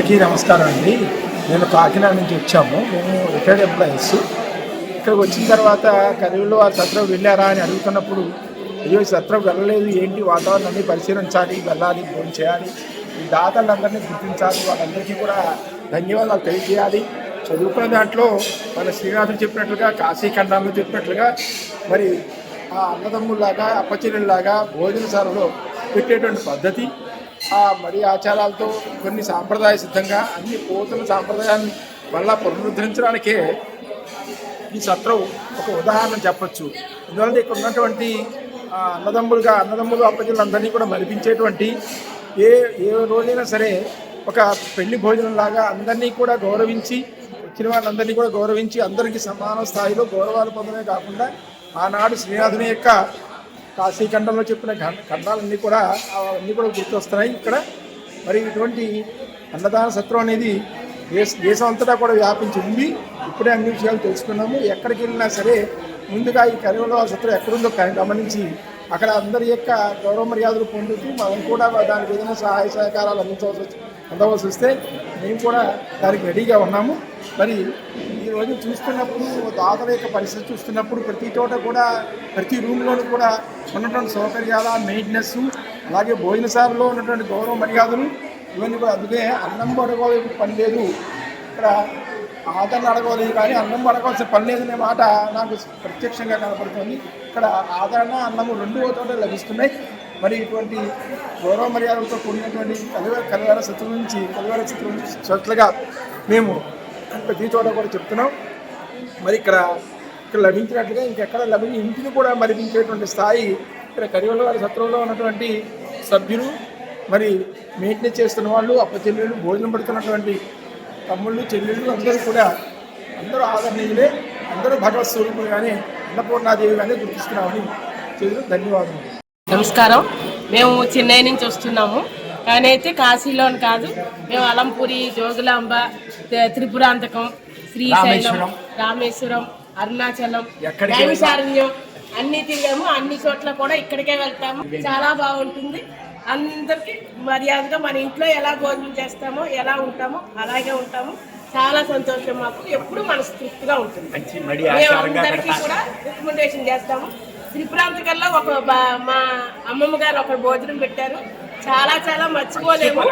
అందరికీ నమస్కారం అండి. నేను కాకినాడ నుంచి వచ్చాము. మేము రిటైర్డ్ ఎంప్లాయీస్. ఇక్కడికి వచ్చిన తర్వాత కరీంలో ఆ సత్రం వెళ్ళారా అని అడుగుతున్నప్పుడు అయ్యో సత్రం వెళ్ళలేదు. ఏంటి వాతావరణాన్ని పరిశీలించాలి వెళ్ళాలి ఫోన్ చేయాలి. ఈ దాతలందరినీ గుర్తించాలి. వాళ్ళందరికీ కూడా ధన్యవాదాలు తెలియజేయాలి. చదువుకున్న దాంట్లో మన శ్రీనాథుడు చెప్పినట్లుగా కాశీఖండాలు చెప్పినట్లుగా మరి ఆ అన్నదమ్ముల్లాగా అప్పచెల్లెల్లాగా భోజనశాలలో పెట్టేటువంటి పద్ధతి ఆ మరి ఆచారాలతో కొన్ని సాంప్రదాయ సిద్ధంగా అన్ని పోతున్న సాంప్రదాయాన్ని మళ్ళా పునరుద్ధరించడానికే ఈ సత్రం ఒక ఉదాహరణ చెప్పచ్చు. ఎందువల్ల ఇక్కడ ఉన్నటువంటి అన్నదమ్ములుగా అన్నదమ్ములు అప్పజులందరినీ కూడా మరిపించేటువంటి ఏ ఏ రోజైనా సరే ఒక పెళ్ళి భోజనం లాగా అందరినీ కూడా గౌరవించి వచ్చిన వాళ్ళందరినీ కూడా గౌరవించి అందరికీ సమాన స్థాయిలో గౌరవాలు పొందడమే కాకుండా ఆనాడు శ్రీనాథుని యొక్క కాశీఖండంలో చెప్పిన ఖండాలన్నీ కూడా అవన్నీ కూడా గుర్తొస్తున్నాయి ఇక్కడ. మరి ఇటువంటి అన్నదాన సత్రం అనేది దేశ దేశం అంతటా కూడా వ్యాపించి ఉంది. ఇప్పుడే అన్ని విషయాలు తెలుసుకున్నాము. ఎక్కడికి వెళ్ళినా సరే ముందుగా ఈ కరివలో సత్రం ఎక్కడుందో గమనించి అక్కడ అందరి యొక్క గౌరవ మర్యాదలు పొందుతూ మనం కూడా దానికి ఏదైనా సహాయ సహకారాలు అందించవలసి అందవలసి వస్తే మేము కూడా దానికి రెడీగా ఉన్నాము. మరి ఈరోజు చూస్తున్నప్పుడు దాతల యొక్క పరిస్థితి చూస్తున్నప్పుడు ప్రతి చోట కూడా ప్రతి రూమ్లోనూ కూడా ఉన్నటువంటి సౌకర్యాల మెయింటెనెన్స్ అలాగే భోజనశాలలో ఉన్నటువంటి గౌరవ మర్యాదలు ఇవన్నీ కూడా అందుకే అన్నం పడుకోలే పని లేదు. ఇక్కడ ఆదరణ అడగలేదు కానీ అన్నం అడగవలసిన పని లేదనే మాట నాకు ప్రత్యక్షంగా కనపడుతుంది. ఇక్కడ ఆదరణ అన్నము రెండు చోట లభిస్తున్నాయి. మరి ఇటువంటి గౌరవ మర్యాదలతో కూడినటువంటి కలివ కలివార శత్రువు నుంచి కలవార శత్రువు నుంచి మేము ప్రతి చోట కూడా చెప్తున్నాం. మరి ఇక్కడ ఇక్కడ లభించినట్లుగా ఇంకెక్కడ లభించి ఇంటిని కూడా మరిపించేటువంటి స్థాయి ఇక్కడ కరివల వారి సత్రంలో ఉన్నటువంటి సభ్యులు మరి మెయింటెనెన్స్ చేస్తున్న వాళ్ళు అప్పచెల్లెళ్ళు భోజనం పెడుతున్నటువంటి తమ్ముళ్ళు చెల్లెళ్ళు అందరూ కూడా అందరూ ఆదరణీయులే అందరూ భగవత్ స్వరూపులుగానే అన్నపూర్ణాదేవిగానే గుర్తిస్తున్నామని చేతులు ధన్యవాదాలు నమస్కారం. మేము చెన్నై నుంచి వస్తున్నాము. కానీ అయితే కాశీలోని కాదు మేము అలంపురి జోగులాంబ త్రి- త్రిపురాంతకం శ్రీశైలం రామేశ్వరం. అరుణాచలం నైమిషారణ్యం అన్ని తిరిగాము. అన్ని చోట్ల కూడా ఇక్కడికే వెళ్తాము. చాలా బాగుంటుంది. అందరికి మర్యాదగా మన ఇంట్లో ఎలా భోజనం చేస్తామో ఎలా ఉంటామో అలాగే ఉంటాము. చాలా సంతోషం మాకు. ఎప్పుడు మనస్ఫూర్తిగా ఉంటుంది. మేము అందరికీ కూడా రికమెండేషన్ చేస్తాము. త్రిపురాంతకల్లో ఒక బా- మా అమ్మమ్మ గారు ఒక భోజనం పెట్టారు. చాలా చాలా మర్చిపోలేము.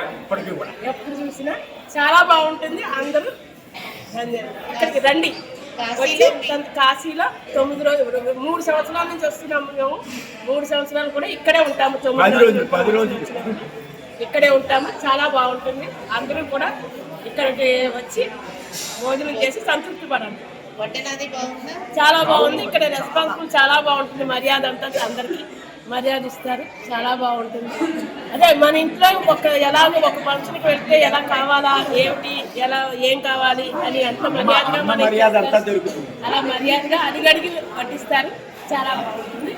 ఎప్పుడు చూసినా చాలా బాగుంటుంది. అందరూ. ఇక్కడికి రండి. వచ్చి కాశీలో తొమ్మిది రోజులు మూడు సంవత్సరాల నుంచి వస్తున్నాము మేము. మూడు సంవత్సరాలు కూడా ఇక్కడే ఉంటాము తొమ్మిది రోజులు. ఇక్కడే ఉంటాము. చాలా బాగుంటుంది. అందరూ కూడా ఇక్కడికి వచ్చి భోజనం చేసి సంతృప్తి పడండి. చాలా బాగుంది. ఇక్కడ రెస్పాన్సిబుల్ చాలా బాగుంటుంది. మర్యాద అంతా అందరికి మర్యాద ఇస్తారు. చాలా బాగుంటుంది. అదే మన ఇంట్లో ఒక ఎలాగో ఒక ఫంక్షన్కి వెళ్తే ఎలా కావాలా ఏమిటి ఎలా ఏం కావాలి అని ఎంత మర్యాదగా మన మర్యాద అంతా దొరుకుతుంది. అలా మర్యాదగా అడిగడిగి పట్టిస్తారు. చాలా బాగుంటుంది.